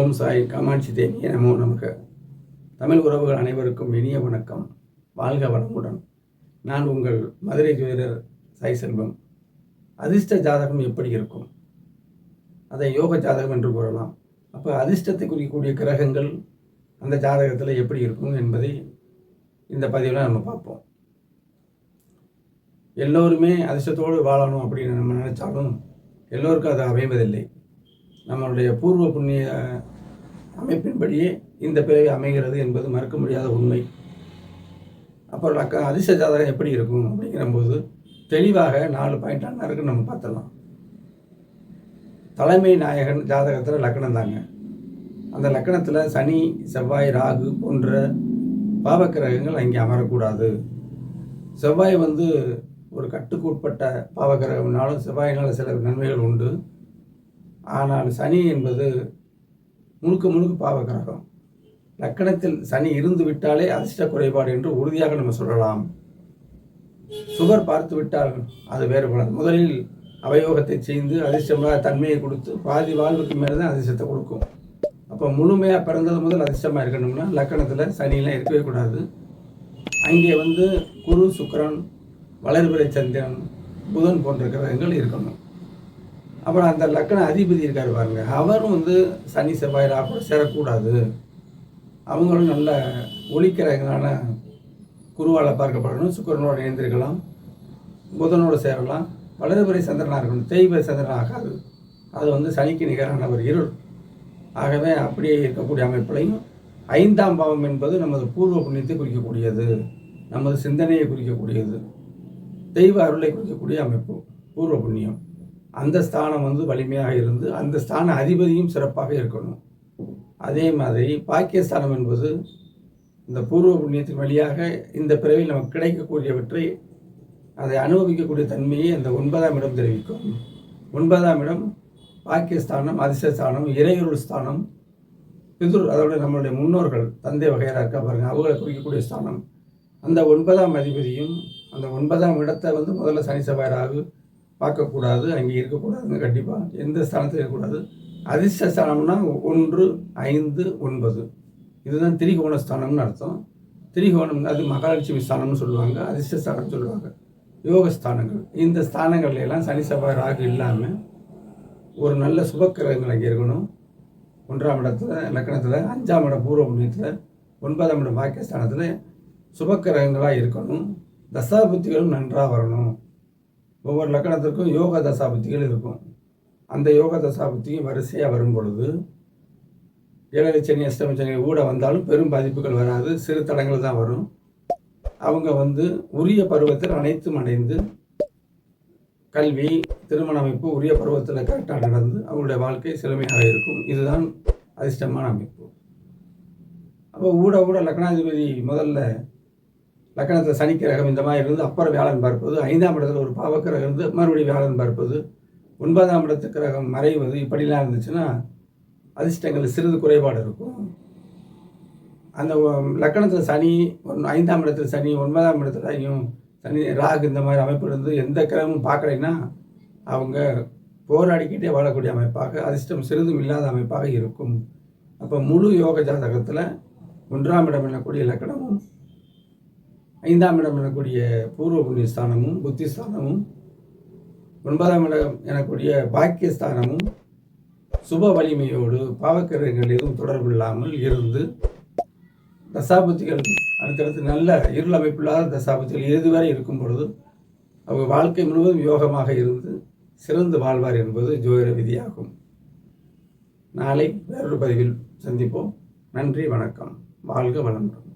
ஓம் சாய் காமாட்சி தேவி நமோ நமக. தமிழ் உறவுகள் அனைவருக்கும் இனிய வணக்கம். வாழ்க வளமுடன். நான் உங்கள் மதுரை ஜோதிடர் சாய் செல்வம். அதிர்ஷ்ட ஜாதகம் எப்படி இருக்கும்? அதை யோக ஜாதகம் என்று கூறலாம். அப்போ அதிர்ஷ்டத்தை குறிக்கக்கூடிய கிரகங்கள் அந்த ஜாதகத்தில் எப்படி இருக்கும் என்பதை இந்த பதிவில் நம்ம பார்ப்போம். எல்லோருமே அதிர்ஷ்டத்தோடு வாழணும் அப்படின்னு நம்ம நினச்சாலும் எல்லோருக்கும் அது அமைவதில்லை. நம்மளுடைய பூர்வ புண்ணிய அமைப்பின்படியே இந்த பிறவி அமைகிறது என்பது மறுக்க முடியாத உண்மை. அப்புறம் லக்க அதிர்ஷ்ட ஜாதகம் எப்படி இருக்கும் அப்படிங்கிறபோது தெளிவாக நாலு பாயிண்ட் அண்ணா இருக்குன்னு நம்ம பார்த்துடலாம். தலைமை நாயகன் ஜாதகத்தில் லக்கணம் தாங்க. அந்த லக்கணத்தில் சனி செவ்வாய் ராகு போன்ற பாவக்கிரகங்கள் அங்கே அமரக்கூடாது. செவ்வாய் வந்து ஒரு கட்டுக்கு உட்பட்ட பாவக்கிரகம்னாலும் செவ்வாயினால் சில நன்மைகள் உண்டு. ஆனால் சனி என்பது முழுக்க முழுக்க பாவக்கிரகம். லக்கணத்தில் சனி இருந்து விட்டாலே அதிர்ஷ்ட குறைபாடு என்று உறுதியாக நம்ம சொல்லலாம். சுவர் பார்த்து விட்டால் அது வேறுபடாது முதலில் அவயோகத்தை செய்து அதிர்ஷ்டமாக தன்மையை கொடுத்து பாதி வாழ்வுக்கு மேலே தான் அதிர்ஷ்டத்தை கொடுக்கும். அப்போ முழுமையாக பிறந்தது முதல் அதிர்ஷ்டமாக இருக்கணும்னா லக்கணத்தில் சனியெலாம் இருக்கவே கூடாது. அங்கே வந்து குரு சுக்கரன் வளர்பிறை சந்திரன் புதன் போன்ற கிரகங்கள் இருக்கணும். அப்புறம் அந்த லக்கண அதிபதி இருக்கார் பாருங்க. அவரும் வந்து சனி செவ்வாய் கூட சேரக்கூடாது. அவங்களும் நல்ல ஒழிக்கிறங்களான குருவால் பார்க்கப்படணும். சுக்கரனோட இணைந்திருக்கலாம். புதனோடு சேரலாம். வளர்பிறை சந்திரனாக இருக்கணும். தெய்வ சந்திரன் ஆகாது. அது வந்து சனிக்கு நிகரான ஒரு இருள். ஆகவே அப்படியே இருக்கக்கூடிய அமைப்புலையும் ஐந்தாம் பாவம் என்பது நமது பூர்வ புண்ணியத்தை குறிக்கக்கூடியது. நமது சிந்தனையை குறிக்கக்கூடியது. தெய்வ அருளை குறிக்கக்கூடிய அமைப்பு. பூர்வ புண்ணியம். அந்த ஸ்தானம் வந்து வலிமையாக இருந்து அந்த ஸ்தான அதிபதியும் சிறப்பாக இருக்கணும். அதே மாதிரி பாக்கியஸ்தானம் என்பது இந்த பூர்வ புண்ணியத்தின் வழியாக இந்த பிறவில் நமக்கு கிடைக்கக்கூடியவற்றை அதை அனுபவிக்கக்கூடிய தன்மையை அந்த ஒன்பதாம் இடம் தெரிவிக்கும். ஒன்பதாம் இடம் பாக்கியஸ்தானம் அதிர்ஷ்டஸ்தானம் இறையொருள் ஸ்தானம். பிதுர் அதோட நம்மளுடைய முன்னோர்கள் தந்தை வகையராக இருக்கா பாருங்க அவங்களை குறிக்கக்கூடிய ஸ்தானம். அந்த ஒன்பதாம் அதிபதியும் அந்த ஒன்பதாம் இடத்தை வந்து முதல்ல சனி செவ்வாய் பார்க்கக்கூடாது அங்கே இருக்கக்கூடாதுங்க கண்டிப்பாக எந்த ஸ்தானத்தில் இருக்கக்கூடாது. அதிர்ஷ்ட ஸ்தானம்னா ஒன்று ஐந்து ஒன்பது. இதுதான் திரிகோண ஸ்தானம்னு அர்த்தம். திரிகோணம் அது மகாலட்சுமி ஸ்தானம்னு சொல்லுவாங்க அதிர்ஷ்ட ஸ்தானம்னு சொல்லுவாங்க. யோக ஸ்தானங்கள். இந்த ஸ்தானங்கள்ல எல்லாம் சனி செவ்வாய் ராகு இல்லாமல் ஒரு நல்ல சுபக்கிரகங்கள் அங்கே இருக்கணும். ஒன்றாம் இடத்துல லக்கணத்தில் அஞ்சாம் இடம் பூர்வ புண்ணியத்தில் ஒன்பதாம் இடம் பாக்கியஸ்தானத்தில் சுபக்கிரகங்களாக இருக்கணும். தசாபுத்திகளும் நன்றாக வரணும். ஒவ்வொரு லக்கணத்துக்கும் யோக தசாபுத்திகள் இருக்கும். அந்த யோக தசாபுத்தியும் வரிசையாக வரும் பொழுது ஏழரை சனி அஷ்டம சனி ஊட வந்தாலும் பெரும் பாதிப்புகள் வராது சிறு தடங்கள் தான் வரும். அவங்க வந்து உரிய பருவத்தில் அனைத்தும் அடைந்து கல்வி திருமண அமைப்பு உரிய பருவத்தில் கரெக்டாக நடந்து அவங்களுடைய வாழ்க்கை செழுமையாக இருக்கும். இதுதான் அதிர்ஷ்டமான அமைப்பு. அப்போ ஊட ஊட லக்னாதிபதி முதல்ல லக்கணத்தில் கிரகம் இந்த மாதிரி இருந்து அப்புறம் வியாழன் பார்ப்பது ஐந்தாம் இடத்துல ஒரு பாவக்கிரகம் இருந்து மறுபடியும் வியாழன் பார்ப்பது ஒன்பதாம் இடத்து கிரகம் மறைவது இப்படிலாம் இருந்துச்சுன்னா அதிர்ஷ்டங்கள் சிறிது குறைபாடு இருக்கும். அந்த லக்கணத்தில் சனி ஒன் ஐந்தாம் இடத்துல சனி ஒன்பதாம் இடத்துலையும் சனி ராகு இந்த மாதிரி அமைப்பு இருந்து எந்த கிரகமும் பார்க்கலைன்னா அவங்க போராடிக்கிட்டே வாழக்கூடிய அமைப்பாக அதிர்ஷ்டம் சிறிதும் இல்லாத அமைப்பாக இருக்கும். அப்போ முழு யோக ஜாதகத்தில் ஒன்றாம் இடம் எனக்கூடிய லக்கணமும் ஐந்தாம் இடம் எனக்கூடிய பூர்வ புண்ணிய ஸ்தானமும் புத்தி ஸ்தானமும் ஒன்பதாம் இடம் எனக்கூடிய பாக்கியஸ்தானமும் சுப வலிமையோடு பாவக்கிரகங்கள் எதுவும் தொடர்பு இல்லாமல் இருந்து தசாபுத்திகள் அடுத்தடுத்து நல்ல இருள் அமைப்பில்லாத தசாபுத்திகள் எதுவரை இருக்கும் பொழுது அவங்க வாழ்க்கை முழுவதும் யோகமாக இருந்து சிறந்து வாழ்வார் என்பது ஜோதிட விதியாகும். நாளை வேறொரு பதிவில் சந்திப்போம். நன்றி வணக்கம். வாழ்க வளமுடன்.